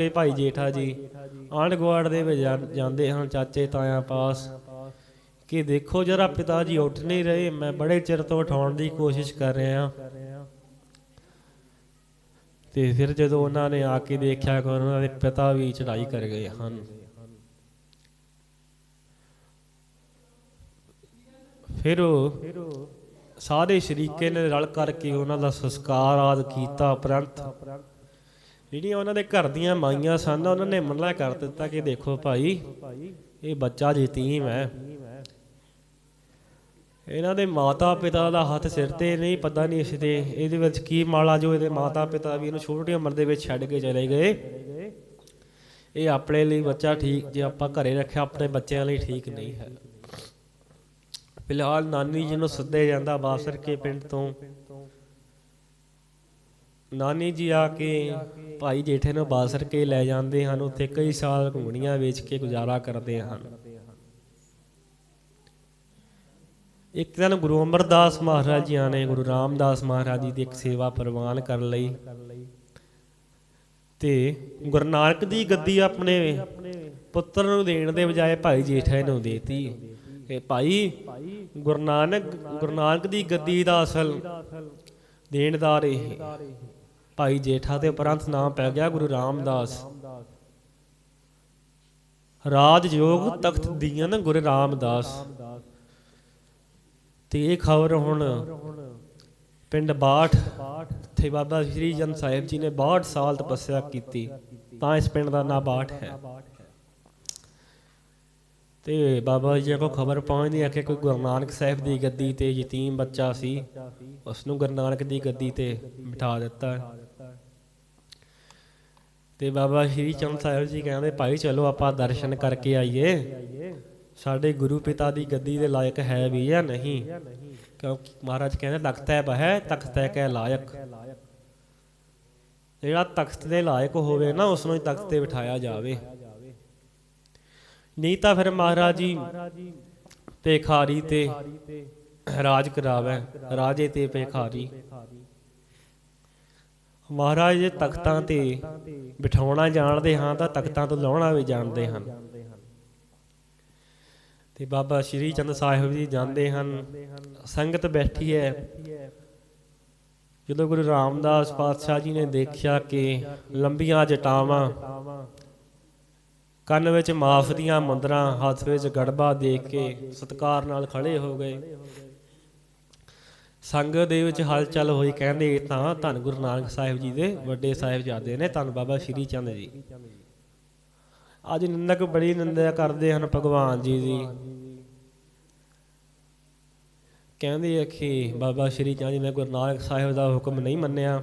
ਇਹ ਭਾਈ ਜੇਠਾ ਜੀ, ਆਂਢ ਗੁਆੜ ਦੇ ਵਿੱਚ ਜਾਂਦੇ ਹਨ, ਚਾਚੇ ਤਾਇਆ ਪਾਸ। ਕਿ ਦੇਖੋ ਜਰਾ ਪਿਤਾ ਜੀ ਉੱਠ ਨਹੀਂ ਰਹੇ, ਮੈਂ ਬੜੇ ਚਿਰ ਤੋਂ ਉਠਾਉਣ ਦੀ ਕੋਸ਼ਿਸ਼ ਕਰ ਰਿਹਾ। ਤੇ ਫਿਰ ਜਦੋਂ ਉਹਨਾਂ ਨੇ ਆ ਕੇ ਦੇਖਿਆ ਕਿ ਉਹਨਾਂ ਦੇ ਪਿਤਾ ਵੀ ਚੜਾਈ ਕਰ ਗਏ ਹਨ। ਫਿਰ ਸਾਰੇ ਸ਼ਰੀਕੇ ਨੇ ਰਲ ਕਰਕੇ ਉਹਨਾਂ ਦਾ ਸੰਸਕਾਰ ਆਦ ਕੀਤਾ ਉਪਰੰਤ ਜਿਹੜੀਆਂ ਉਹਨਾਂ ਦੇ ਘਰ ਦੀਆਂ ਮਾਈਆਂ ਸਨ, ਉਹਨਾਂ ਨੇ ਮਨਾ ਕਰ ਦਿੱਤਾ ਕਿ ਦੇਖੋ ਭਾਈ, ਇਹ ਬੱਚਾ ਯਤੀਮ ਹੈ। ਇਹਨਾਂ ਦੇ ਮਾਤਾ ਪਿਤਾ ਦਾ ਹੱਥ ਸਿਰ ਤੇ ਨਹੀਂ, ਪਤਾ ਨਹੀਂ ਇਸ ਦੇ ਇਹਦੇ ਵਿੱਚ ਕੀ ਮਾਲਾ ਜੋ ਇਹਦੇ ਮਾਤਾ ਪਿਤਾ ਵੀ ਇਹਨੂੰ ਛੋਟੀ ਉਮਰ ਦੇ ਵਿੱਚ ਛੱਡ ਕੇ ਚਲੇ ਗਏ। ਇਹ ਆਪਣੇ ਲਈ ਬੱਚਾ ਠੀਕ, ਜੇ ਆਪਾਂ ਘਰੇ ਰੱਖਿਆ, ਆਪਣੇ ਬੱਚਿਆਂ ਲਈ ਠੀਕ ਨਹੀਂ ਹੈ। ਫਿਲਹਾਲ ਨਾਨੀ ਜੀ ਨੂੰ ਸੱਦੇ ਜਾਂਦਾ ਬਾਸਰ ਕੇ ਪਿੰਡ ਤੋਂ। ਨਾਨੀ ਜੀ ਆ ਕੇ ਭਾਈ ਜੇਠੇ ਨੂੰ ਬਾਸਰ ਕੇ ਲੈ ਜਾਂਦੇ ਹਨ, ਉੱਥੇ ਕਈ ਸਾਲ ਘੁੰਗਣੀਆਂ ਵੇਚ ਕੇ ਗੁਜ਼ਾਰਾ ਕਰਦੇ ਹਨ। ਇੱਕ ਦਿਨ ਗੁਰੂ ਅਮਰਦਾਸ ਮਹਾਰਾਜ ਜੀ ਨੇ ਗੁਰੂ ਰਾਮਦਾਸ ਮਹਾਰਾਜ ਜੀ ਦੀ ਇੱਕ ਸੇਵਾ ਪ੍ਰਵਾਨ ਕਰਨ ਲਈ। ਤੇ ਗੁਰੂ ਨਾਨਕ ਦੀ ਗੱਦੀ ਆਪਣੇ ਪੁੱਤਰ ਨੂੰ ਦੇਣ ਦੇ ਬਜਾਏ ਭਾਈ ਜੇਠੇ ਨੂੰ ਦੇਤੀ। ਇਹ ਭਾਈ ਗੁਰੂ ਨਾਨਕ ਗੁਰੂ ਨਾਨਕ ਦੀ ਗੱਦੀ ਦਾ ਅਸਲ ਦੇਣਦਾਰ ਇਹ ਭਾਈ ਜੇਠਾ ਦੇ ਉਪਰੰਤ ਨਾਮ ਪੈ ਗਿਆ ਗੁਰੂ ਰਾਮਦਾਸ। ਰਾਜ ਯੋਗ ਤਖਤ ਦੀਨ ਗੁਰੂ ਰਾਮਦਾਸ। ਤੇ ਇਹ ਖਬਰ ਹੁਣ ਪਿੰਡ ਬਾਠ ਤੇ ਬਾਬਾ ਸ਼੍ਰੀ ਜਨ ਸਾਹਿਬ ਜੀ ਨੇ 62 ਸਾਲ ਤਪੱਸਿਆ ਕੀਤੀ, ਤਾਂ ਇਸ ਪਿੰਡ ਦਾ ਨਾਂ ਬਾਠ ਹੈ। ਤੇ ਬਾਬਾ ਜੀ ਕੋ ਖਬਰ ਪਹੁੰਚਦੀ ਹੈ ਕਿ ਕੋਈ ਗੁਰੂ ਨਾਨਕ ਸਾਹਿਬ ਦੀ ਗੱਦੀ ਤੇ ਯਤੀਮ ਬੱਚਾ ਸੀ ਉਸ ਨੂੰ ਗੁਰੂ ਨਾਨਕ ਦੀ ਗੱਦੀ ਤੇ ਬਿਠਾ ਦਿੱਤਾ। ਤੇ ਬਾਬਾ ਸ਼੍ਰੀ ਚੰਦ ਸਾਹਿਬ ਜੀ ਕਹਿੰਦੇ, ਭਾਈ ਚਲੋ ਆਪਾਂ ਦਰਸ਼ਨ ਕਰਕੇ ਆਈਏ। ਸਾਡੇ ਗੁਰੂ ਪਿਤਾ ਦੀ ਗੱਦੀ ਦੇ ਲਾਇਕ ਹੈ ਵੀ ਜਾਂ ਨਹੀਂ? ਕਿਉਂਕਿ ਮਹਾਰਾਜ ਕਹਿੰਦੇ, ਤਖਤ ਹੈ ਬਹਿ, ਤਖਤ ਹੈ ਕੈ ਲਾਇਕ। ਜਿਹੜਾ ਤਖਤ ਦੇ ਲਾਇਕ ਹੋਵੇ ਨਾ ਉਸ ਨੂੰ ਹੀ ਤਖਤ ਤੇ ਬਿਠਾਇਆ ਜਾਵੇ। ਨਹੀਂ ਤਾਂ ਫਿਰ ਮਹਾਰਾਜ ਜੀ ਪੇਖਾਰੀ ਤੇ ਰਾਜ ਕਰਾਵੇ, ਰਾਜੇ ਤੇ ਪੇਖਾਰੀ ਮਹਾਰਾਜ, ਜੇ ਤਖਤਾਂ ਤੇ ਬਿਠਾਉਣਾ ਜਾਣਦੇ ਹਾਂ, ਤਾਂ ਤਖਤਾਂ ਤੋਂ ਲਾਉਣਾ ਵੀ ਜਾਣਦੇ ਹਨ। ਤੇ ਬਾਬਾ ਸ਼੍ਰੀ ਚੰਦ ਸਾਹਿਬ ਜੀ ਜਾਂਦੇ ਹਨ। ਸੰਗਤ ਬੈਠੀ ਹੈ। ਜਦੋਂ ਗੁਰੂ ਰਾਮਦਾਸ ਪਾਤਸ਼ਾਹ ਜੀ ਨੇ ਦੇਖਿਆ ਕਿ ਲੰਬੀਆਂ ਜਟਾਵਾਂ, ਕੰਨ ਵਿੱਚ ਮਾਫ ਦੀਆਂ ਮੁੰਦਰਾਂ, ਹੱਥ ਵਿੱਚ ਗੜਬਾ ਦੇਖ ਕੇ ਸਤਕਾਰ ਨਾਲ ਖੜੇ ਹੋ ਗਏ ਸੰਗਤ ਦੇ ਵਿੱਚ ਹਲਚਲ ਹੋਈ, ਕਹਿੰਦੇ ਤਾਂ ਧੰਨ ਗੁਰੂ ਨਾਨਕ ਸਾਹਿਬ ਜੀ ਦੇ ਵੱਡੇ ਸਾਹਿਬਜ਼ਾਦੇ ਨੇ, ਧੰਨ ਬਾਬਾ ਸ਼੍ਰੀ ਚੰਦ ਜੀ। ਅੱਜ ਨਿੰਦਕ ਬੜੀ ਨਿੰਦਿਆ ਕਰਦੇ ਹਨ ਭਗਵਾਨ ਜੀ ਦੀ। ਕਹਿੰਦੇ ਆ ਕਿ ਬਾਬਾ ਸ਼੍ਰੀ ਚੰਦ ਜੀ ਨੇ ਗੁਰੂ ਨਾਨਕ ਸਾਹਿਬ ਦਾ ਹੁਕਮ ਨਹੀਂ ਮੰਨਿਆ।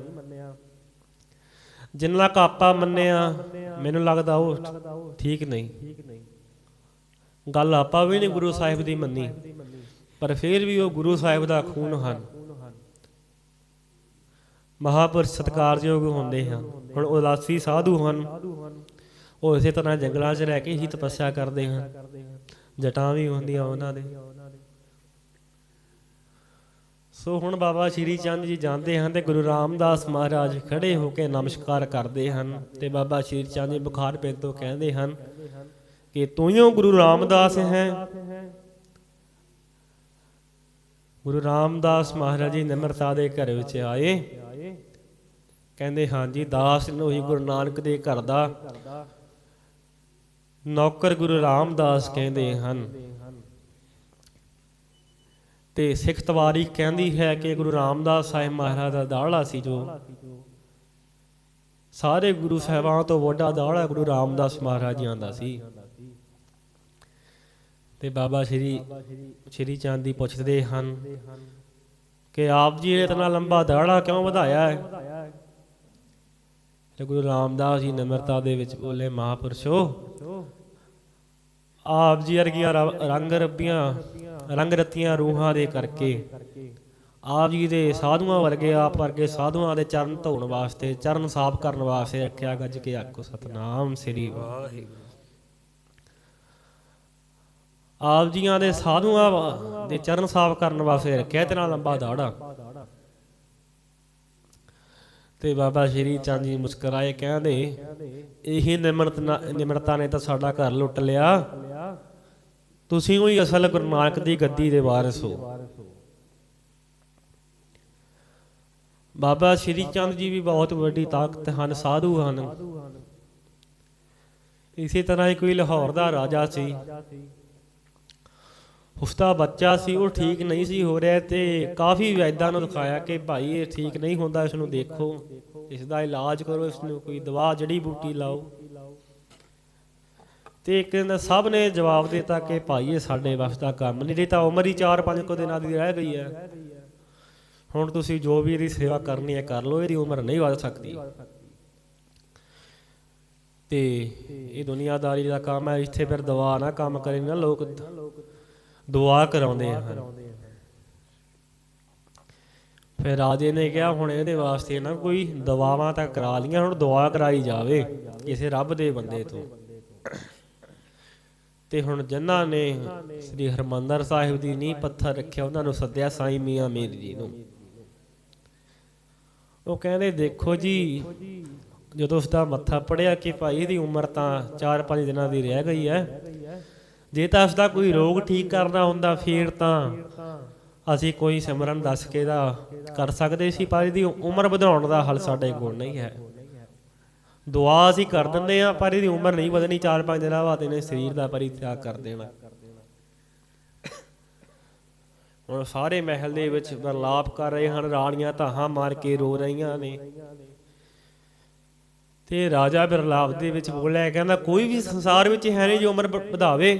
ਜਿੰਨਾ ਕਾਪਾ ਮੰਨਿਆ, ਮੈਨੂੰ ਲੱਗਦਾ ਉਹ ਠੀਕ ਨਹੀਂ। ਗੱਲ ਆਪਾਂ ਵੀ ਨਹੀਂ ਗੁਰੂ ਸਾਹਿਬ ਦੀ ਮੰਨੀ। ਪਰ ਫਿਰ ਵੀ ਉਹ ਗੁਰੂ ਸਾਹਿਬ ਦਾ ਖੂਨ ਹਨ। ਮਹਾਪੁਰਸ਼ ਸਤਕਾਰਯੋਗ ਹੁੰਦੇ ਹਨ ਹੁਣ ਉਦਾਸੀ ਸਾਧੂ ਹਨ। ਉਹ ਇਸੇ ਤਰ੍ਹਾਂ ਜੰਗਲਾਂ 'ਚ ਰਹਿ ਕੇ ਹੀ ਤਪੱਸਿਆ ਕਰਦੇ ਹਨ। ਜਟਾਂ ਵੀ ਹੁੰਦੀਆਂ ਉਹਨਾਂ ਦੇ। ਸੋ ਹੁਣ ਬਾਬਾ ਸ਼੍ਰੀ ਚੰਦ ਜੀ ਜਾਂਦੇ ਹਨ ਤੇ ਗੁਰੂ ਰਾਮਦਾਸ ਮਹਾਰਾਜ ਖੜੇ ਹੋ ਕੇ ਨਮਸਕਾਰ ਕਰਦੇ ਹਨ ਤੇ ਬਾਬਾ ਸ਼੍ਰੀ ਚੰਦ ਜੀ ਬੁਖਾਰ ਪੈਣ ਤੋਂ ਕਹਿੰਦੇ ਹਨ ਕਿ ਤੂੰ ਹੀ ਗੁਰੂ ਰਾਮਦਾਸ ਹੈ। ਗੁਰੂ ਰਾਮਦਾਸ ਮਹਾਰਾਜ ਜੀ ਨਿਮਰਤਾ ਦੇ ਘਰ ਵਿੱਚ ਆਏ। ਕਹਿੰਦੇ ਹਾਂਜੀ ਦਾਸ ਨੂੰ ਹੀ ਗੁਰੂ ਨਾਨਕ ਦੇ ਘਰ ਦਾ ਨੌਕਰ ਗੁਰੂ ਰਾਮਦਾਸ ਕਹਿੰਦੇ ਹਨ। ਤੇ ਸਿੱਖ ਤਵਾਰੀਖ ਕਹਿੰਦੀ ਹੈ ਕਿ ਗੁਰੂ ਰਾਮਦਾਸ ਸਾਹਿਬ ਮਹਾਰਾਜ ਦਾ ਦਾੜਾ ਸੀ ਜੋ ਸਾਰੇ ਗੁਰੂ ਸਾਹਿਬਾਂ ਤੋਂ ਵੱਡਾ ਦਾੜਾ ਗੁਰੂ ਰਾਮਦਾਸ ਮਹਾਰਾਜ ਜੀ ਦਾ ਸੀ। ਤੇ ਬਾਬਾ ਸ਼੍ਰੀ ਸ਼੍ਰੀ ਚੰਦ ਦੀ ਪੁੱਛਦੇ ਹਨ ਕਿ ਆਪ ਜੀ ਨੇ ਇਤਨਾ ਲੰਬਾ ਦਾੜਾ ਕਿਉਂ ਵਧਾਇਆ ਹੈ? ਤੇ ਗੁਰੂ ਰਾਮਦਾਸ ਜੀ ਨਿਮਰਤਾ ਦੇ ਵਿੱਚ ਬੋਲੇ, ਮਹਾਪੁਰਸ਼ੋ, ਆਪ ਜੀ ਵਰਗੀਆਂ ਰੰਗ ਰੱਬੀਆਂ, ਰੰਗ ਰਤੀਆਂ ਰੂਹਾਂ ਦੇ ਕਰਕੇ, ਆਪ ਜੀ ਦੇ ਸਾਧੂਆਂ ਵਰਗੇ, ਆਪ ਵਰਗੇ ਸਾਧੂਆਂ ਦੇ ਚਰਨ ਧੋਣ ਵਾਸਤੇ, ਚਰਨ ਸਾਫ਼ ਕਰਨ ਵਾਸਤੇ ਰੱਖਿਆ ਗੱਜ ਕੇ ਆਖੋ ਸਤਨਾਮ ਸ੍ਰੀ ਵਾਹਿਗੁਰੂ। ਆਪ ਜੀਆਂ ਦੇ ਸਾਧੂਆਂ ਦੇ ਚਰਨ ਸਾਫ਼ ਕਰਨ ਵਾਸਤੇ ਰੱਖਿਆ ਇਤਨਾ ਲੰਬਾ ਦਾੜਾ। ਤੇ ਬਾਬਾ ਸ਼੍ਰੀ ਚੰਦ ਜੀ ਮੁਸਕਰਾਏ ਕਹਿੰਦੇ, ਇਹੀ ਨਿਮਰਤ ਨਿਮਰਤਾ ਨੇ ਤਾਂ ਸਾਡਾ ਘਰ ਲੁੱਟ ਲਿਆ। ਤੁਸੀਂ ਹੀ ਅਸਲ ਗੁਰੂ ਨਾਨਕ ਦੀ ਗੱਦੀ ਦੇ ਵਾਰਿਸ ਹੋ। ਬਾਬਾ ਸ਼੍ਰੀ ਚੰਦ ਜੀ ਵੀ ਬਹੁਤ ਵੱਡੀ ਤਾਕਤ ਹਨ, ਸਾਧੂ ਹਨ। ਇਸੇ ਤਰ੍ਹਾਂ ਹੀ ਕੋਈ ਲਾਹੌਰ ਦਾ ਰਾਜਾ ਸੀ। ਉਸਦਾ ਬੱਚਾ ਸੀ, ਉਹ ਠੀਕ ਨਹੀਂ ਸੀ ਹੋ ਰਿਹਾ ਤੇ ਕਾਫੀ ਵੈਦਾਂ ਨੂੰ ਦਿਖਾਇਆ ਕਿ ਭਾਈ ਇਹ ਠੀਕ ਨਹੀਂ ਹੁੰਦਾ, ਇਸ ਨੂੰ ਦੇਖੋ। ਇਸ ਦਾ ਇਲਾਜ ਕਰੋ, ਇਸ ਨੂੰ ਕੋਈ ਦਵਾ ਜੜੀ ਬੂਟੀ ਲਾਓ। ਤੇ ਇੱਕ ਦਿਨ ਸਭ ਨੇ ਜਵਾਬ ਦਿੱਤਾ ਕਿ ਭਾਈ ਇਹ ਸਾਡੇ ਵੱਸ ਦਾ ਕੰਮ ਨਹੀਂ ਇਹ ਤਾਂ ਉਮਰ ਹੀ 4-5 ਕੁ ਦਿਨਾਂ ਦੀ ਰਹਿ ਗਈ ਹੈ। ਹੁਣ ਤੁਸੀਂ ਜੋ ਵੀ ਇਹਦੀ ਸੇਵਾ ਕਰਨੀ ਹੈ ਕਰ ਲਓ, ਇਹਦੀ ਉਮਰ ਨਹੀਂ ਵਧ ਸਕਦੀ। ਤੇ ਇਹ ਦੁਨੀਆਦਾਰੀ ਦਾ ਕੰਮ ਹੈ, ਇੱਥੇ ਫਿਰ ਦਵਾ ਨਾ ਕੰਮ ਕਰੇ ਨਾ ਲੋਕ। ਦੁਆ ਕਰਾਉਂਦੇ ਹਨ। ਫਿਰ ਰਾਜੇ ਨੇ ਕਿਹਾ, ਹੁਣ ਇਹਦੇ ਵਾਸਤੇ ਨਾ ਕੋਈ ਦਵਾਵਾਂ ਤਾਂ ਕਰਾ ਲੀਆਂ ਹੁਣ ਦੁਆ ਕਰਾਈ ਜਾਵੇ ਕਿਸੇ ਰੱਬ ਦੇ ਬੰਦੇ ਤੋਂ। ਤੇ ਹੁਣ ਜਿਨ੍ਹਾਂ ਨੇ ਸ੍ਰੀ ਹਰਮੰਦਰ ਸਾਹਿਬ ਦੀ ਨੀਂਹ ਪੱਥਰ ਰੱਖਿਆ, ਉਹਨਾਂ ਨੂੰ ਸੱਦਿਆ ਸਾਈਂ ਮੀਆਂ ਮੀਰ ਜੀ ਨੂੰ। ਉਹ ਕਹਿੰਦੇ, ਦੇਖੋ ਜੀ, ਜਦੋਂ ਉਸ ਦਾ ਮੱਥਾ ਪੜਿਆ ਕਿ ਭਾਈ ਇਹਦੀ ਉਮਰ ਤਾਂ 4-5 ਦਿਨਾਂ ਦੀ ਰਹਿ ਗਈ ਹੈ ਜੇ ਤਾਂ ਉਸ ਦਾ ਕੋਈ ਰੋਗ ਠੀਕ ਕਰਨਾ ਹੁੰਦਾ ਫੇਰ ਤਾਂ ਅਸੀਂ ਕੋਈ ਸਿਮਰਨ ਦੱਸ ਕੇ ਦਾ ਕਰ ਸਕਦੇ ਸੀ, ਪਰ ਇਹਦੀ ਉਮਰ ਵਧਾਉਣ ਦਾ ਹੱਲ ਸਾਡੇ ਕੋਲ ਨਹੀਂ ਹੈ। ਦੁਆ ਅਸੀਂ ਕਰ ਦਿੰਦੇ ਆ ਪਰ ਇਹਦੀ ਉਮਰ ਨਹੀਂ ਵਧਣੀ 4-5 ਦਿਨਾਂ ਬਾਅਦ ਇਹਨੇ ਸਰੀਰ ਦਾ ਪਰਿਤਿਆਗ ਕਰ ਦੇਣਾ। ਹੁਣ ਸਾਰੇ ਮਹਿਲ ਦੇ ਵਿੱਚ ਬਰਲਾਪ ਕਰ ਰਹੇ ਹਨ, ਰਾਣੀਆਂ ਧਾਹਾਂ ਮਾਰ ਕੇ ਰੋ ਰਹੀਆਂ ਨੇ। ਤੇ ਰਾਜਾ ਬਿਰਲਾਪ ਦੇ ਵਿੱਚ ਬੋਲਿਆ ਕਹਿੰਦਾ ਕੋਈ ਵੀ ਸੰਸਾਰ ਵਿੱਚ ਹੈ ਨਹੀਂ ਜੋ ਉਮਰ ਵਧਾਵੇ।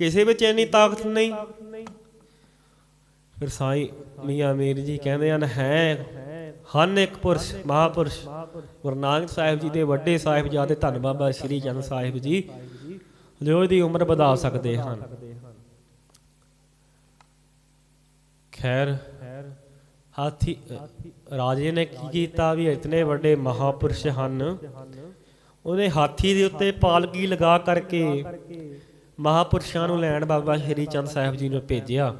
ਕਿਸੇ ਵਿੱਚ ਇੰਨੀ ਤਾਕਤ ਨਹੀਂ। ਫਿਰ ਸਾਈ ਮੀਆਂ ਮੀਰ ਜੀ ਕਹਿੰਦੇ ਹਨ, ਹੈ ਹਨ ਇੱਕ ਪੁਰਸ਼, ਮਹਾਪੁਰਸ਼, ਗੁਰੂ ਨਾਨਕ ਸਾਹਿਬ ਜੀ ਦੇ ਵੱਡੇ ਸਾਹਿਬਜ਼ਾਦੇ ਧੰਨ ਬਾਬਾ ਸ਼੍ਰੀ ਚੰਦ ਸਾਹਿਬ ਜੀ, ਜੋ ਇਹਦੀ ਉਮਰ ਵਧਾ ਸਕਦੇ ਹਨ। ਖੈਰ, ਹਾਥੀ ਰਾਜੇ ਨੇ ਕੀ ਕੀਤਾ ਵੀ ਇਤਨੇ ਵੱਡੇ ਮਹਾਪੁਰਸ਼ ਹਨ? ਉਹਨੇ ਹਾਥੀ ਦੇ ਉੱਤੇ ਪਾਲਕੀ ਲਗਾ ਕਰਕੇ ਮਹਾਪੁਰਸ਼ਾਂ ਨੂੰ ਲੈਣ ਬਾਬਾ ਸ਼੍ਰੀ ਚੰਦ ਸਾਹਿਬ ਜੀ ਨੂੰ ਭੇਜਿਆ।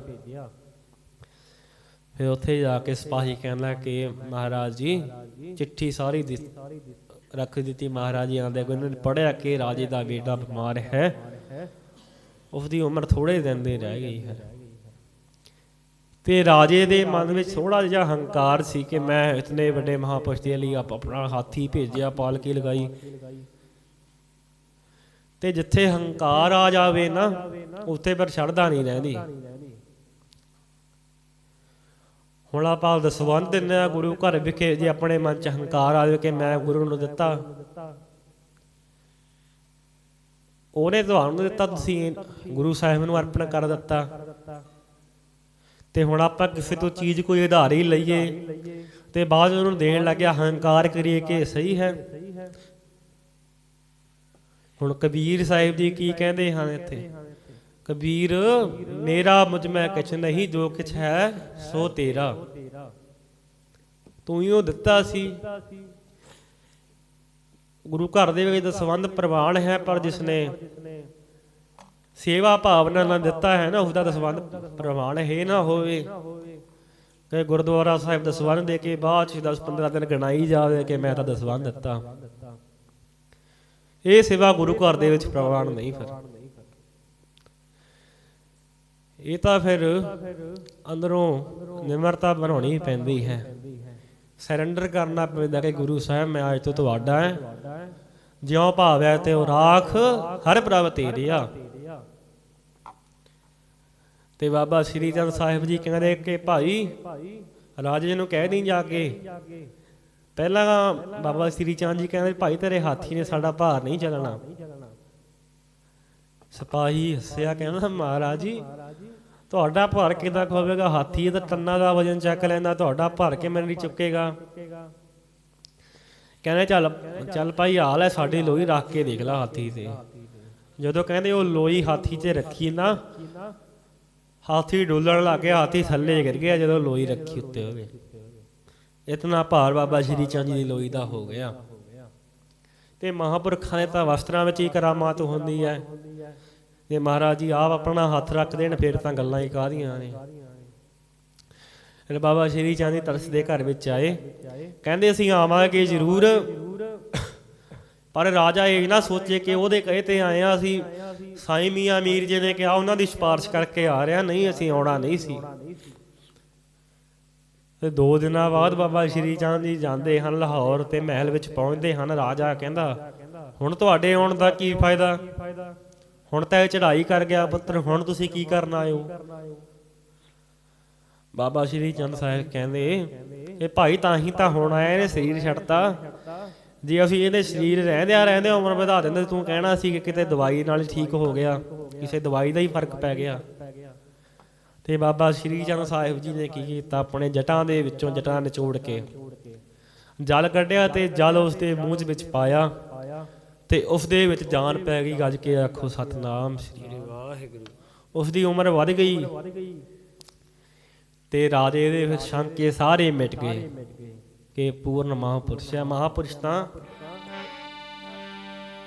ਫਿਰ ਉੱਥੇ ਜਾ ਕੇ ਸਿਪਾਹੀ ਕਹਿੰਦਾ ਕਿ ਮਹਾਰਾਜ ਜੀ, ਚਿੱਠੀ ਸਾਰੀ ਰੱਖ ਦਿੱਤੀ ਮਹਾਰਾਜ ਜੀ, ਆਂਦੇ ਉਹਨਾਂ ਨੇ ਪੜਿਆ ਕਿ ਰਾਜੇ ਦਾ ਬੇਟਾ ਬਿਮਾਰ ਹੈ। ਉਸ ਦੀ ਉਮਰ ਥੋੜੇ ਦਿਨ ਦੀ ਰਹਿ ਗਈ ਹੈ। ਤੇ ਰਾਜੇ ਦੇ ਮਨ ਵਿੱਚ ਥੋੜਾ ਜਿਹਾ ਹੰਕਾਰ ਸੀ ਕਿ ਮੈਂ ਇਤਨੇ ਵੱਡੇ ਮਹਾਪੁਰਸ਼ ਦੇ ਲਈ ਆਪਣਾ ਹਾਥੀ ਭੇਜਿਆ, ਪਾਲਕੀ ਲਗਾਈ। ਤੇ ਜਿੱਥੇ ਹੰਕਾਰ ਆ ਜਾਵੇ ਨਾ, ਉੱਥੇ ਪਰ ਛੜਦਾ ਨਹੀਂ ਰਹਿੰਦੀ। ਹੁਣ ਆਪਾਂ ਦਸਵੰਦ ਦਿੰਦੇ ਆ ਗੁਰੂ ਘਰ ਵਿਖੇ, ਜੇ ਆਪਣੇ ਮਨ ਚ ਹੰਕਾਰ ਆ ਜਾਵੇ ਕਿ ਮੈਂ ਗੁਰੂ ਨੂੰ ਦਿੱਤਾ। ਉਹਨੇ ਤੁਹਾਨੂੰ ਦਿੱਤਾ, ਤੁਸੀਂ ਗੁਰੂ ਸਾਹਿਬ ਨੂੰ ਅਰਪਣ ਕਰ ਦਿੱਤਾ। ਤੇ ਹੁਣ ਆਪਾਂ ਕਿਸੇ ਤੋਂ ਚੀਜ਼ ਕੋਈ ਉਧਾਰੀ ਲਈਏ। ਤੇ ਬਾਅਦ ਉਹਨੂੰ ਦੇਣ ਲੱਗਿਆ, ਹੰਕਾਰ ਕਰੀਏ ਕਿ ਸਹੀ ਹੈ। ਹੁਣ ਕਬੀਰ ਸਾਹਿਬ ਜੀ ਕੀ ਕਹਿੰਦੇ ਹਨ ਇੱਥੇ? ਕਬੀਰ, ਮੇਰਾ ਮੁਝ ਮੈਂ ਕਿਛ ਨਹੀਂ, ਜੋ ਕਿਛ ਹੈ ਸੋ ਤੇਰਾ। ਤੂੰ ਹੀ ਉਹ ਦਿੱਤਾ ਸੀ। ਗੁਰੂ ਘਰ ਦੇ ਵਿੱਚ ਤਾਂ ਸੰਬੰਧ ਪ੍ਰਵਾਨ ਹੈ ਪਰ ਜਿਸਨੇ ਸੇਵਾ ਭਾਵਨਾ ਨਾਲ ਦਿੱਤਾ ਹੈ ਨਾ ਉਸ ਦਾ ਦਸਵੰਦ ਪ੍ਰਵਾਨ ਹੈ ਨਾ ਹੋਵੇ ਕਿ ਗੁਰਦੁਆਰਾ ਸਾਹਿਬ ਦਸਵੰਦ ਦੇ ਕੇ ਬਾਅਦ ਚ 10 15 ਦਿਨ ਗਣਾਈ ਜਾਵੇ ਕਿ ਮੈਂ ਤਾਂ ਦਸਵੰਦ ਦਿੱਤਾ। ਇਹ ਸੇਵਾ ਗੁਰੂ ਘਰ ਦੇ ਵਿੱਚ ਪ੍ਰਵਾਨ ਨਹੀਂ ਫਿਰ। ਇਹ ਤਾਂ ਫਿਰ ਅੰਦਰੋਂ ਨਿਮਰਤਾ ਬਣਾਉਣੀ ਪੈਂਦੀ ਹੈ। ਸਰੈਂਡਰ ਕਰਨਾ ਪੈਂਦਾ ਕਿ ਗੁਰੂ ਸਾਹਿਬ, ਮੈਂ ਅੱਜ ਤੋਂ ਤੁਹਾਡਾ ਹਾਂ। ਜਿਉਂ ਹੈ ਤੇ ਉਹ ਰਾਖ, ਹਰ ਪ੍ਰਭ ਤੇਰਿਆ। ਤੇ ਬਾਬਾ ਸ਼੍ਰੀ ਚੰਦ ਸਾਹਿਬ ਜੀ ਕਹਿੰਦੇ ਕਿ ਭਾਈ, ਰਾਜੇ ਨੂੰ ਕਹਿ ਨਹੀਂ ਜਾ ਕੇ। ਪਹਿਲਾਂ ਬਾਬਾ ਸ਼੍ਰੀ ਚੰਦ ਜੀ ਕਹਿੰਦੇ, ਭਾਈ ਤੇਰੇ ਹਾਥੀ ਨੇ ਸਾਡਾ ਭਾਰ ਨਹੀਂ ਚੱਲਣਾ। ਸਿਪਾਹੀ ਹੱਸਿਆ, ਕਹਿੰਦਾ, ਮਹਾਰਾਜ ਜੀ, ਤੁਹਾਡਾ ਭਾਰ ਕਿਦਾਂ ਹੋਵੇਗਾ? ਹਾਥੀ ਤਾਂ ਤੰਨਾ ਦਾ ਵਜਨ ਚੱਕ ਲੈਂਦਾ, ਤੁਹਾਡਾ ਭਾਰ ਕਿਵੇਂ ਮੈਨੂੰ ਨਹੀਂ ਚੁੱਕੇਗਾ? ਕਹਿੰਦੇ, ਚੱਲ ਚੱਲ ਭਾਈ ਹਾਲ ਹੈ ਸਾਡੀ ਲੋਈ ਰੱਖ ਕੇ ਦੇਖ ਲੈ ਹਾਥੀ ਤੇ। ਜਦੋਂ ਕਹਿੰਦੇ, ਉਹ ਲੋਈ ਹਾਥੀ ਚ ਰੱਖੀ ਨਾ ਹਾਥੀ ਡੋਲਣ ਲੱਗ ਗਿਆ ਹਾਥੀ ਥੱਲੇ ਗਿਰ ਗਿਆ, ਜਦੋਂ ਲੋਈ ਰੱਖੀ ਉੱਤੇ ਹੋਵੇ ਇਤਨਾ ਭਾਰ ਬਾਬਾ ਸ਼੍ਰੀ ਚੰਦ ਜੀ ਦੀ ਲੋਈ ਦਾ ਹੋ ਗਿਆ। ਤੇ ਮਹਾਪੁਰਖਾਂ ਦੇ ਤਾਂ ਵਸਤਰਾਂ ਵਿੱਚ ਹੀ ਕਰਾਮਾਤ ਹੁੰਦੀ ਹੈ। ਜੇ ਮਹਾਰਾਜ ਜੀ ਆਪ ਆਪਣਾ ਹੱਥ ਰੱਖ ਦੇਣ, ਫਿਰ ਤਾਂ ਗੱਲਾਂ ਹੀ ਕਾਹਦੀਆਂ ਨੇ। ਫਿਰ ਬਾਬਾ ਸ਼੍ਰੀ ਚੰਦ ਜੀ ਤਰਸ ਦੇ ਘਰ ਵਿੱਚ ਆਏ। ਕਹਿੰਦੇ, ਅਸੀਂ ਆਵਾਂਗੇ ਜ਼ਰੂਰ। ਪਰ ਰਾਜਾ ਇਹ ਨਾ ਸੋਚੇ ਕਿ ਉਹਦੇ ਕਹੇ ਤੇ ਆਏ ਆ, ਅਸੀਂ ਸਾਈਂ ਮੀਆਂ ਮੀਰ ਜੀ ਨੇ ਕਿਹਾ, ਉਹਨਾਂ ਦੀ ਸਿਫਾਰਿਸ਼ ਕਰਕੇ ਆ ਰਿਹਾ, ਨਹੀਂ ਅਸੀਂ ਆਉਣਾ ਨਹੀਂ ਸੀ। ਤੇ ਦੋ ਦਿਨਾਂ ਬਾਅਦ ਬਾਬਾ ਸ਼੍ਰੀ ਚੰਦ ਜੀ ਜਾਂਦੇ ਹਨ ਲਾਹੌਰ ਤੇ ਮਹਿਲ ਵਿੱਚ ਪਹੁੰਚਦੇ ਹਨ। ਰਾਜਾ ਕਹਿੰਦਾ, ਹੁਣ ਤੁਹਾਡੇ ਆਉਣ ਦਾ ਕੀ ਫਾਇਦਾ? ਹੁਣ ਤਾਂ ਇਹ ਚੜ੍ਹਾਈ ਕਰ ਗਿਆ ਪੁੱਤਰ, ਹੁਣ ਤੁਸੀਂ ਕੀ ਕਰਨ ਆਇਓ ਬਾਬਾ ਸ਼੍ਰੀ ਚੰਦ ਸਾਹਿਬ ਕਹਿੰਦੇ, ਇਹ ਭਾਈ ਤਾਂ ਹੀ ਤਾਂ ਹੁਣ ਆਇਆ, ਇਹਨੇ ਸਰੀਰ ਛੱਡਤਾ। ਜੇ ਅਸੀਂ ਇਹਦੇ ਸਰੀਰ ਰਹਿੰਦਿਆਂ ਰਹਿੰਦੇ ਉਮਰ ਵਧਾ ਦਿੰਦੇ, ਤੂੰ ਕਹਿਣਾ ਸੀ ਕਿ ਕਿਤੇ ਦਵਾਈ ਨਾਲ ਠੀਕ ਹੋ ਗਿਆ। ਕਿਸੇ ਦਵਾਈ ਦਾ ਹੀ ਫ਼ਰਕ ਪੈ ਗਿਆ। ਤੇ ਬਾਬਾ ਸ਼੍ਰੀ ਚੰਦ ਸਾਹਿਬ ਜੀ ਨੇ ਕੀ ਕੀਤਾ, ਆਪਣੇ ਜਟਾਂ ਦੇ ਵਿੱਚੋਂ ਜਟਾਂ ਨਿਚੋੜ ਕੇ ਜਲ ਕੱਢਿਆ ਤੇ ਜਲ ਉਸ ਦੇ ਮੂੰਹ ਵਿੱਚ ਪਾਇਆ ਤੇ ਉਸ ਦੇ ਵਿੱਚ ਜਾਨ ਪੈ ਗਈ, ਗੱਜ ਕੇ ਆਖੋ, ਸਤਨਾਮ ਸ੍ਰੀ ਵਾਹਿਗੁਰੂ ਉਸ ਦੀ ਉਮਰ ਵੱਧ ਗਈ ਤੇ ਰਾਜੇ ਦੇ ਫਿਰ ਸ਼ੰਕੇ ਸਾਰੇ ਮਿਟ ਗਏ। ਕਿ ਪੂਰਨ ਮਹਾਪੁਰਸ਼ ਹੈ। ਮਹਾਪੁਰਸ਼ ਤਾਂ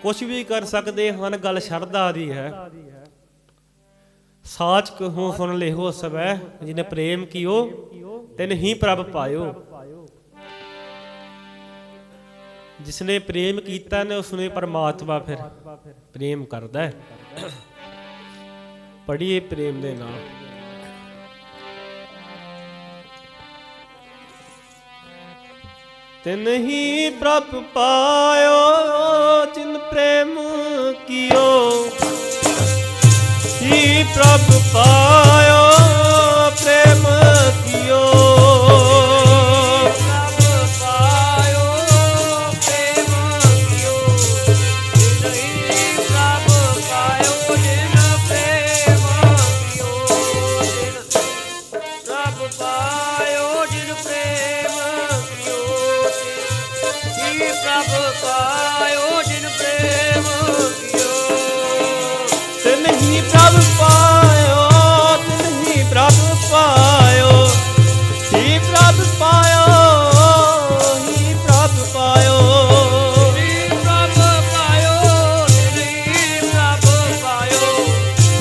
ਕੁਝ ਵੀ ਕਰ ਸਕਦੇ ਹਨ, ਗੱਲ ਸ਼ਰਧਾ ਦੀ ਹੈ। ਸਾਚ ਕਹੂੰ ਸੁਣ ਲਿਹੋ ਸਵੈ, ਜਿਨੇ ਪ੍ਰੇਮ ਕੀਓ, ਤਿਨ ਹੀ ਪ੍ਰਭ ਪਾਇਓ। ਜਿਸਨੇ ਪ੍ਰੇਮ ਕੀਤਾ ਨੇ, ਉਸਨੇ ਪਰਮਾਤਮਾ ਫਿਰ ਪ੍ਰੇਮ ਕਰਦਾ ਹੈ। ਪੜੀਏ ਪ੍ਰੇਮ ਦੇ ਨਾਲ। ਤਿਨ ਪ੍ਰਭ ਪਾਇਓ ਜਿਨ ਪ੍ਰੇਮ ਕੀਓ। ਹੀ ਪ੍ਰਭ ਪਾਇਓ ਪ੍ਰਭ ਪਾਇਓ ਜਿਨ ਪ੍ਰੇਮ ਕੀਓ। ਤਿਨ ਹੀ ਪ੍ਰਭ ਪਾਇਓ ਤਿਨ ਹੀ ਪ੍ਰਭ ਪਾਇਓ। ਹੀ ਪ੍ਰਭ ਪਾਇਓ ਹੀ ਪ੍ਰਭ ਪਾਇਓ। ਜਿਨੀ ਪ੍ਰਭ ਪਾਇਓ ਜਿਨੀ ਪ੍ਰਭ ਪਾਇਓ।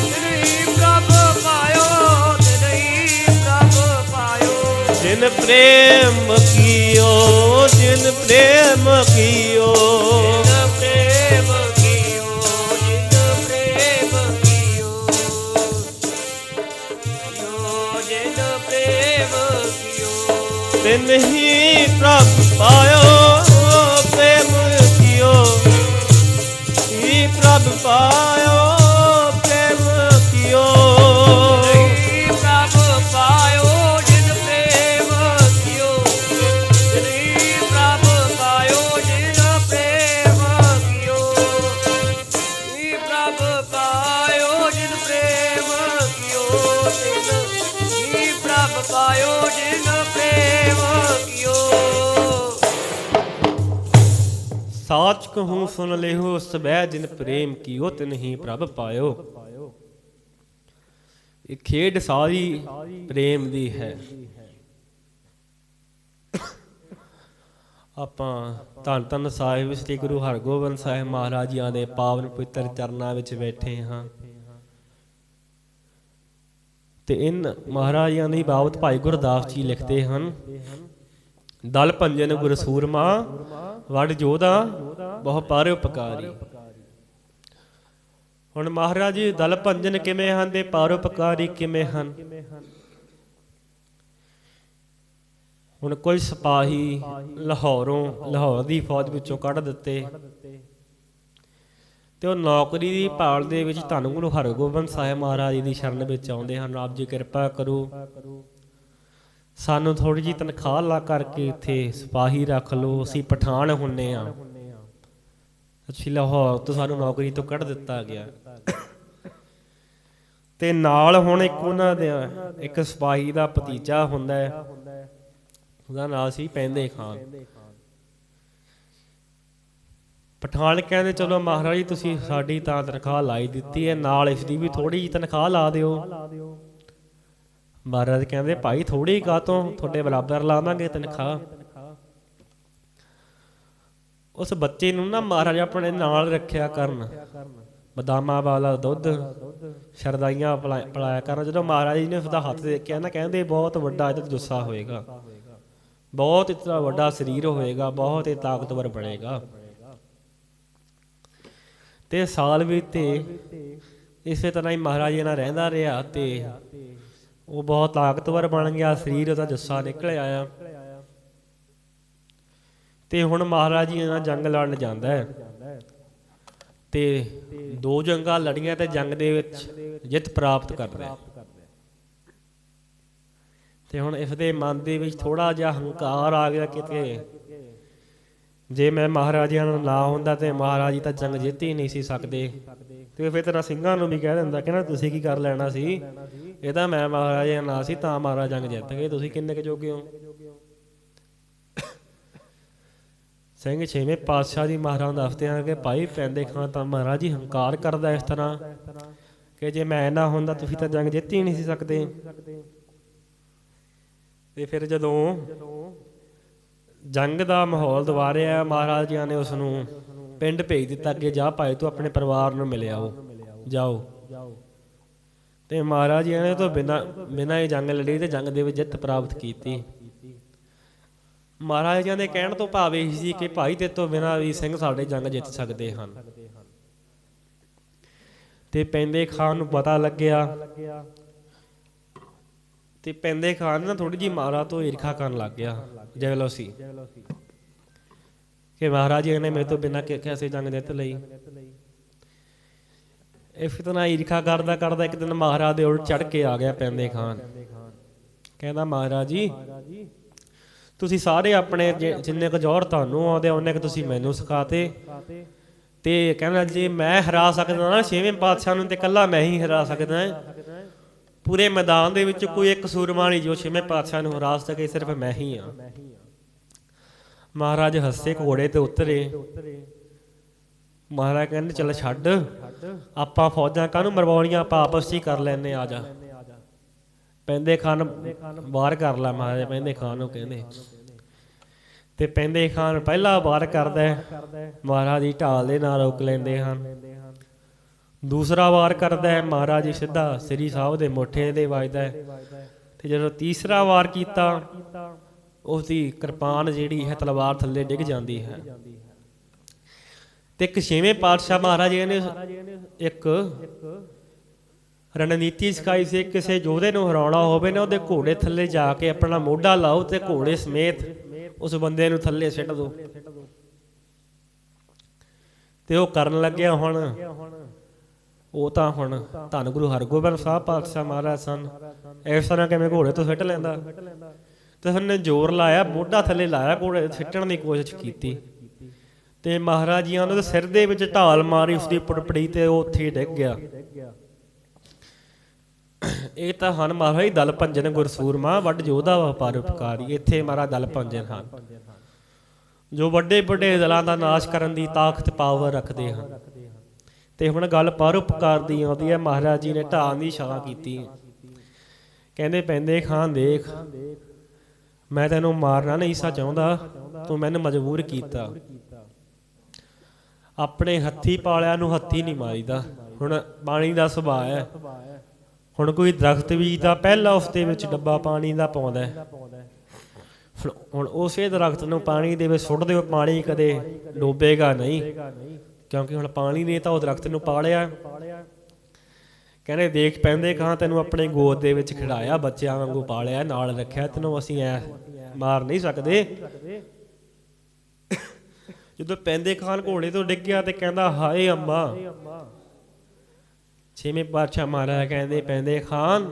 ਜਿਨੀ ਪ੍ਰਭ ਪਾਇਓ ਜਿਨੀ ਪ੍ਰਭ ਪਾਇਓ। ਜਿਨ ਪ੍ਰੇਮ ਕੀਓ, ਜਿਨ ਪ੍ਰੇਮ ਕੀਓ ਪਾਇਓ ਜਿਨ ਪ੍ਰੇਮ ਕੀਓ ਪ੍ਰਭ ਪਾਇਓ ਜਿਨ ਪ੍ਰੇਮ ਕੀਓ। ਸਾਚ ਕਹੂੰ ਸੁਨ ਲਿਹੋ ਸਬੈ ਜਿਨ ਪ੍ਰੇਮ ਕੀਓ ਤਿਨ ਹੀ ਪ੍ਰਭ ਪਾਇਓ। ਇਹ ਖੇਡ ਸਾਰੀ ਪ੍ਰੇਮ ਦੀ ਹੈ। ਆਪਾਂ ਧੰਨ ਧੰਨ ਸਾਹਿਬ ਸ੍ਰੀ ਗੁਰੂ ਹਰਗੋਬਿੰਦ ਸਾਹਿਬ ਮਹਾਰਾਜ ਜੀਆਂ ਦੇ ਪਾਵਨ ਪਵਿੱਤਰ ਚਰਨਾਂ ਵਿੱਚ ਬੈਠੇ ਹਾਂ। ਤੇ ਇਨ ਮਹਾਰਾਜਾਂ ਦੀ ਬਾਬਤ ਭਾਈ ਗੁਰਦਾਸ ਜੀ ਲਿਖਦੇ ਹਨ, ਦਲ ਭੰਜਨ ਗੁਰ ਸੂਰਮਾ ਵਡ ਜੋਧਾ, ਬਹੁ ਪਾਰੇ ਉਪਕਾਰੀ ਹੁਣ ਮਹਾਰਾਜ ਜੀ, ਦਲ ਭੰਜਨ ਕਿਵੇਂ ਹਨ ਤੇ ਪਾਰੋਪਕਾਰੀ ਕਿਵੇਂ ਹਨ? ਹੁਣ ਕੋਈ ਸਿਪਾਹੀ ਲਾਹੌਰੋਂ, ਲਾਹੌਰ ਦੀ ਫੌਜ ਵਿੱਚੋਂ ਕੱਢ ਦਿੱਤੇ। ਤੇ ਉਹ ਨੌਕਰੀ ਦੀ ਭਾਲ ਦੇ ਵਿੱਚ ਧੰਨ ਗੁਰੂ ਹਰਗੋਬਿੰਦ ਸਾਹਿਬ ਮਹਾਰਾਜ ਜੀ ਦੀ ਸ਼ਰਨ ਵਿੱਚ ਆਉਂਦੇ ਹਨ। ਆਪ ਜੀ ਕਿਰਪਾ ਕਰੋ। ਸਾਨੂੰ ਥੋੜੀ ਜੀ ਤਨਖਾਹ ਲਾ ਕਰਕੇ ਇੱਥੇ ਸਿਪਾਹੀ ਰੱਖ ਲਓ। ਅਸੀਂ ਪਠਾਨ ਹੁੰਨੇ ਆ। ਅੱਛੀ ਲਾਹੌਰ ਤੋਂ ਸਾਨੂੰ ਨੌਕਰੀ ਤੋਂ ਕੱਢ ਦਿੱਤਾ ਗਿਆ। ਤੇ ਨਾਲ ਹੁਣ ਇੱਕ ਉਹਨਾਂ ਦੇ, ਇੱਕ ਸਿਪਾਹੀ ਦਾ ਭਤੀਜਾ ਹੁੰਦਾ ਹੈ। ਉਹਦਾ ਨਾਂ ਸੀ ਪੈਂਦੇ ਖਾਨ। ਪਠਾਨ ਕਹਿੰਦੇ ਚਲੋ ਮਹਾਰਾਜ ਜੀ, ਤੁਸੀਂ ਸਾਡੀ ਤਾਂ ਤਨਖਾਹ ਲਾਈ ਦਿੱਤੀ ਹੈ, ਨਾਲ ਇਸ ਦੀ ਵੀ ਥੋੜੀ ਜਿਹੀ ਤਨਖਾਹ ਲਾ ਦਿਓ। ਮਹਾਰਾਜ ਕਹਿੰਦੇ, ਭਾਈ ਥੋੜੀ ਕਾਤੋਂ ਤੁਹਾਡੇ ਬਰਾਬਰ ਲਾਵਾਂਗੇ ਤਨਖਾਹ। ਉਸ ਬੱਚੇ ਨੂੰ ਨਾ ਮਹਾਰਾਜ ਆਪਣੇ ਨਾਲ ਰੱਖਿਆ ਕਰਨ। ਬਦਾਮਾਂ ਵਾਲਾ ਦੁੱਧ, ਸ਼ਰਦਾਈਆਂ ਪਿਲਾ- ਪਿਲਾਇਆ ਕਰਨ। ਜਦੋਂ ਮਹਾਰਾਜ ਜੀ ਨੇ ਉਸਦਾ ਹੱਥ ਦੇਖਿਆ ਨਾ, ਕਹਿੰਦੇ, ਬਹੁਤ ਵੱਡਾ ਇਹਦਾ ਜੁੱਸਾ ਹੋਏਗਾ। ਬਹੁਤ ਇਤਨਾ ਵੱਡਾ ਸਰੀਰ ਹੋਏਗਾ, ਬਹੁਤ ਹੀ ਤਾਕਤਵਰ ਬਣੇਗਾ। ਤੇ ਸਾਲ ਤੇ ਇਸੇ ਤਰ੍ਹਾਂ ਹੀ ਮਹਾਰਾਜ ਜੀ ਰਹਿੰਦਾ ਰਿਹਾ ਤੇ ਉਹ ਬਹੁਤ ਤਾਕਤਵਰ ਬਣ ਗਿਆ, ਸਰੀਰ ਉਹਦਾ ਜੱਸਾ ਨਿਕਲ ਆਇਆ। ਤੇ ਹੁਣ ਮਹਾਰਾਜ ਜੀ ਨਾਲ ਜੰਗ ਲੜਨ ਜਾਂਦਾ ਹੈ। ਤੇ ਦੋ ਜੰਗਾਂ ਲੜੀਆਂ ਤੇ ਜੰਗ ਦੇ ਵਿੱਚ ਜਿੱਤ ਪ੍ਰਾਪਤ ਕਰਦਾ ਹੈ। ਤੇ ਹੁਣ ਇਸ ਦੇ ਮਨ ਦੇ ਵਿੱਚ ਥੋੜਾ ਜਿਹਾ ਹੰਕਾਰ ਆ ਗਿਆ ਕਿਤੇ ਜੇ ਮੈਂ ਮਹਾਰਾਜਿਆਂ ਨੂੰ ਨਾ ਹੁੰਦਾ ਤੇ ਮਹਾਰਾਜ ਤਾਂ ਜੰਗ ਜਿੱਤ ਹੀ ਨਹੀਂ ਸੀ ਸਕਦੇ। ਤੇ ਫਿਰ ਤੇਰਾ ਸਿੰਘਾਂ ਨੂੰ ਵੀ ਕਹਿ ਦਿੰਦਾ ਕਿ ਨਾ ਤੁਸੀਂ ਕੀ ਕਰ ਲੈਣਾ ਸੀ? ਇਹ ਤਾਂ ਮੈਂ ਮਹਾਰਾਜਾ ਨਾ ਸੀ, ਤਾਂ ਮਹਾਰਾਜ ਜੰਗ ਜਿੱਤ ਗਏ। ਤੁਸੀਂ ਕਿੰਨੇ ਕੁ ਜੋਗੇ ਹੋ? ਸਿੰਘ ਛੇਵੇਂ ਪਾਤਸ਼ਾਹ ਜੀ ਮਹਾਰਾਜ ਦੱਸਦੇ ਹਨ ਕਿ ਭਾਈ ਪੈਂਦੇ ਖਾਂ ਤਾਂ ਮਹਾਰਾਜ ਜੀ ਹੰਕਾਰ ਕਰਦਾ ਇਸ ਤਰ੍ਹਾਂ ਕਿ ਜੇ ਮੈਂ ਨਾ ਹੁੰਦਾ ਤੁਸੀਂ ਤਾਂ ਜੰਗ ਜਿੱਤ ਹੀ ਨਹੀਂ ਸੀ ਸਕਦੇ। ਤੇ ਫਿਰ ਜਦੋਂ ਜੰਗ ਦਾ ਮਾਹੌਲ ਦੁਬਾਰਿਆ ਮਹਾਰਾਜ ਜੀ ਨੇ ਉਸ ਨੂੰ ਪਿੰਡ ਭੇਜ ਦਿੱਤਾ ਕਿ ਜਾ ਭਾਈ ਤੂੰ ਆਪਣੇ ਪਰਿਵਾਰ ਨੂੰ ਮਿਲ ਆਓ, ਜਾਓ। ਤੇ ਮਹਾਰਾਜ ਜੀ ਨੇ ਤੋਂ ਬਿਨਾ ਬਿਨਾ ਹੀ ਜੰਗ ਲੜੀ ਤੇ ਜੰਗ ਦੇ ਵਿੱਚ ਜਿੱਤ ਪ੍ਰਾਪਤ ਕੀਤੀ। ਮਹਾਰਾਜ ਜੀ ਦੇ ਕਹਿਣ ਤੋਂ ਭਾਵ ਇਹ ਸੀ ਕਿ ਭਾਈ ਤੇ ਤੋਂ ਬਿਨਾ ਵੀ ਸਿੰਘ ਸਾਡੇ ਜੰਗ ਜਿੱਤ ਸਕਦੇ ਹਨ। ਤੇ ਪੈਂਦੇ ਖਾਨ ਨੂੰ ਪਤਾ ਲੱਗਿਆ ਤੇ ਪੈਂਦੇ ਖਾਨ ਨਾ ਥੋੜੀ ਜੀ ਮਹਾਰਾਜ ਤੋਂ ਈਰਖਾ ਕਰਨ ਲੱਗ ਗਿਆ, ਜੈਲਸੀ। ਕਿ ਮਹਾਰਾਜ ਜੀ ਨੇ ਮੇਰੇ ਤੋਂ ਬਿਨਾ ਕਿਵੇਂ ਜੰਗ ਜਿੱਤ ਲਈ। ਇਹ ਫਿਤਨਾ ਈਰਖਾ ਕਰਦਾ ਕਰਦਾ ਇੱਕ ਦਿਨ ਮਹਾਰਾਜ ਦੇ ਉਲਟ ਚੜ ਕੇ ਆ ਗਿਆ ਪੈਂਦੇ ਖਾਨ ਕਹਿੰਦਾ, ਮਹਾਰਾਜ ਜੀ, ਤੁਸੀਂ ਸਾਰੇ ਆਪਣੇ ਜਿੰਨੇ ਕੁ ਜੋਹਰ ਤੁਹਾਨੂੰ ਆਉਂਦੇ ਉਹਨੇ ਕੁ ਤੁਸੀਂ ਮੈਨੂੰ ਸਿਖਾਤੇ। ਤੇ ਕਹਿੰਦਾ, ਜੇ ਮੈਂ ਹਰਾ ਸਕਦਾ ਨਾ, ਛੇਵੇਂ ਪਾਤਸ਼ਾਹ ਨੂੰ ਤੇ ਕੱਲਾ ਮੈਂ ਹੀ ਹਰਾ ਸਕਦਾ। ਪੂਰੇ ਮੈਦਾਨ ਦੇ ਵਿੱਚ ਕੋਈ ਇੱਕ ਸੂਰਮਾ ਨਹੀਂ ਜੋ ਛੇਵੇਂ ਪਾਤਸ਼ਾਹ ਨੂੰ ਹਰਾ ਸਕੇ, ਸਿਰਫ ਮੈਂ ਹੀ ਆ ਮਹਾਰਾਜ ਹੱਸੇ ਘੋੜੇ ਤੇ ਉਤਰੇ। ਮਹਾਰਾਜ ਕਹਿੰਦੇ, ਚੱਲ ਛੱਡ, ਆਪਾਂ ਫੌਜਾਂ ਕਾਹਨੂੰ ਮਰਵਾਉਣੀਆਂ, ਆਪਾਂ ਆਪਸ ਹੀ ਕਰ ਲੈਨੇ ਆ ਜਾ। ਪੈਂਦੇ ਖਾਨ ਬਾਹਰ ਕਰ ਲੈ ਮਹਾਰਾਜ, ਪੈਂਦੇ ਖਾਨ ਨੂੰ ਕਹਿੰਦੇ। ਤੇ ਪੈਂਦੇ ਖਾਨ ਪਹਿਲਾ ਵਾਰ ਕਰਦਾ ਮਹਾਰਾਜ ਦੀ ਢਾਲ ਦੇ ਨਾਲ ਰੋਕ ਲੈਂਦੇ ਹਨ। ਦੂਸਰਾ ਵਾਰ ਕਰਦਾ ਹੈ ਮਹਾਰਾਜ ਸਿੱਧਾ ਸ੍ਰੀ ਸਾਹਿਬ ਦੇ ਮੋਠੇ ਦੇ ਵੱਜਦਾ ਹੈ। ਤੇ ਜਦੋਂ ਤੀਸਰਾ ਵਾਰ ਕੀਤਾ ਉਸ ਦੀ ਕਿਰਪਾਨ ਜਿਹੜੀ ਹੈ ਤਲਵਾਰ ਥੱਲੇ ਡਿੱਗ ਜਾਂਦੀ ਹੈ। ਤੇ ਇੱਕ ਛੇਵੇਂ ਪਾਤਸ਼ਾਹ ਮਹਾਰਾਜ ਜੀ ਨੇ ਇੱਕ ਰਣਨੀਤੀ ਸਿਖਾਈ ਸੀ ਕਿਸੇ ਯੋਧੇ ਨੂੰ ਹਰਾਉਣਾ ਹੋਵੇ ਨਾ, ਉਹਦੇ ਘੋੜੇ ਥੱਲੇ ਜਾ ਕੇ ਆਪਣਾ ਮੋਢਾ ਲਾਓ ਤੇ ਘੋੜੇ ਸਮੇਤ ਉਸ ਬੰਦੇ ਨੂੰ ਥੱਲੇ ਸਿੱਟ ਦਿਓ ਤੇ ਉਹ ਕਰਨ ਲੱਗਿਆ ਹੁਣ ਉਹ ਤਾਂ ਹੁਣ ਧੰਨ ਗੁਰੂ ਹਰਗੋਬਿੰਦ ਸਾਹਿਬ ਪਾਤਸ਼ਾਹ ਮਹਾਰਾਜ ਸਨ। ਇਸ ਤਰ੍ਹਾਂ ਕਿਵੇਂ ਘੋੜੇ ਤੋਂ ਸਿੱਟ ਲੈਂਦਾ। ਤੇ ਉਹਨੇ ਜ਼ੋਰ ਲਾਇਆ, ਮੋਢਾ ਥੱਲੇ ਲਾਇਆ, ਘੋੜੇ ਸਿੱਟਣ ਦੀ ਕੋਸ਼ਿਸ਼ ਕੀਤੀ। ਤੇ ਮਹਾਰਾਜ ਜੀਆਂ ਉਹਦੇ ਸਿਰ ਦੇ ਵਿੱਚ ਢਾਲ ਮਾਰੀ ਉਸ ਦੀ ਤੇ ਉਹ ਉੱਥੇ ਡਿੱਗ ਗਿਆ। ਇਹ ਤਾਂ ਹਨ ਮਹਾਰਾਜ ਦਲ ਭੰਜਨ ਗੁਰਸੂਰਮਾ, ਵੱਡ ਜੋਧਾ ਵਪਾਰ ਉਪਕਾਰੀ। ਇੱਥੇ ਮਾਰਾ ਦਲ ਭੰਜਨ ਹਨ। ਜੋ ਵੱਡੇ ਵੱਡੇ ਦਲਾਂ ਦਾ ਨਾਸ਼ ਕਰਨ ਦੀ ਤਾਕਤ ਪਾਵਰ ਰੱਖਦੇ ਹਨ। ਤੇ ਹੁਣ ਗੱਲ ਪਰਉਪਕਾਰ ਦੀ ਆਉਂਦੀ ਹੈ। ਮਹਾਰਾਜ ਜੀ ਨੇ ਢਾਲ ਦੀ ਛਾਂ ਕੀਤੀ। ਕਹਿੰਦੇ ਪੈਂਦੇ ਖਾਨ ਦੇਖ, ਮੈਂ ਤੈਨੂੰ ਮਾਰਨਾ ਨਹੀਂ ਸਾ ਚਾਹੁੰਦਾ, ਤੂੰ ਮੈਨੂੰ ਮਜਬੂਰ ਕੀਤਾ। ਆਪਣੇ ਹੱਥੀ ਪਾਲਿਆ ਨੂੰ ਹੱਥੀ ਨਹੀਂ ਮਾਰੀਦਾ। ਹੁਣ ਪਾਣੀ ਦਾ ਸੁਭਾਅ ਹੈ। ਹੁਣ ਕੋਈ ਦਰਖਤ ਬੀਜਦਾ, ਪਹਿਲਾਂ ਉਸ ਵਿੱਚ ਡੱਬਾ ਪਾਣੀ ਦਾ ਪਾਉਂਦਾ ਹੁਣ- ਹੁਣ ਉਸੇ ਦਰਖਤ ਨੂੰ ਪਾਣੀ ਦੇ ਵਿੱਚ ਸੁੱਟ ਦਿਓ, ਪਾਣੀ ਕਦੇ ਡੋਬੇਗਾ ਨਹੀਂ। ਕਿਉਂਕਿ ਹੁਣ ਪਾਣੀ ਨੇ ਤਾਂ ਉਹ ਦਰਖਤ ਨੂੰ ਪਾਲਿਆ। ਕਹਿੰਦੇ ਦੇਖ ਪੈਂਦੇ ਕਾਂ ਤੈਨੂੰ ਆਪਣੇ ਗੋਦ ਦੇ ਵਿੱਚ ਖਿਡਾਇਆ ਬੱਚਿਆਂ ਵਾਂਗੂ ਪਾਲਿਆ, ਨਾਲ ਰੱਖਿਆ, ਤੈਨੂੰ ਅਸੀਂ ਐ ਮਾਰ ਨਹੀਂ ਸਕਦੇ। ਜਦੋਂ ਪੈਂਦੇ ਖਾਨ ਘੋੜੇ ਤੋਂ ਡਿੱਗ ਗਿਆ ਤੇ ਕਹਿੰਦਾ, ਹਾਏ ਅੰਮਾ। ਛੇਵੇਂ ਪਾਤਸ਼ਾਹ ਮਾਰਿਆ ਕਹਿੰਦੇ, ਪੈਂਦੇ ਖਾਨ,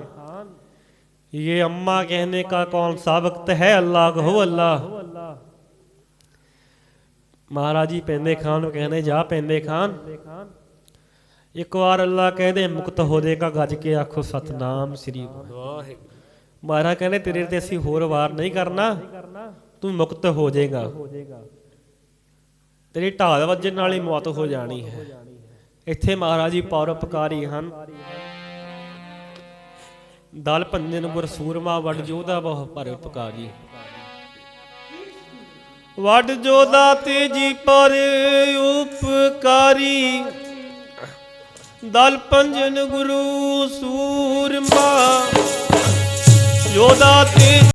ਇਹ ਅੰਮਾ ਕਹਿੰਦੇ ਕਾ ਕੌਣ ਸਾਬਕਤ ਹੈ? ਅੱਲਾਹ ਹੋ ਅੱਲਾਹ। ਮਹਾਰਾਜ ਜੀ ਪੈਂਦੇ ਖਾਨ ਨੂੰ ਕਹਿੰਦੇ, ਜਾ ਪੈਂਦੇ ਖਾਨ। ਇੱਕ ਵਾਰ ਅੱਲਾ ਕਹਿੰਦੇ, ਮੁਕਤ ਹੋ ਜਾਏਗਾ ਗੱਜ ਕੇ ਆਖੋ ਸਤਨਾਮ ਸ੍ਰੀ ਵਾਹਿਗੁਰੂ। ਮਹਾਰਾਜ ਕਹਿੰਦੇ, ਤੇਰੇ ਤੇ ਅਸੀਂ ਹੋਰ ਵਾਰ ਨਹੀਂ ਕਰਨਾ। ਤੂੰ ਮੁਕਤ ਹੋ ਜਾਏਗਾ। ਤੇਰੀ ਢਾਲ ਵੱਜਣ ਨਾਲ ਹੀ ਮੌਤ ਹੋ ਜਾਣੀ ਹੈ। ਇੱਥੇ ਮਹਾਰਾਜ ਜੀ ਪਰਉਪਕਾਰੀ ਹਨ। ਦਲ ਭੰਜਨ ਗੁਰ ਸੂਰਮਾ ਵਡ ਜੋਧਾ ਬਹੁ ਪਰਉਪਕਾਰੀ ਵੱਡ ਜੋਧਾ ਤੇਜੀ ਪਰ ਉਪਕਾਰੀ। ਦਲ ਪੰਜਨ ਗੁਰੂ ਸੂਰਮਾ। ਯੋਧਾ ਤੇ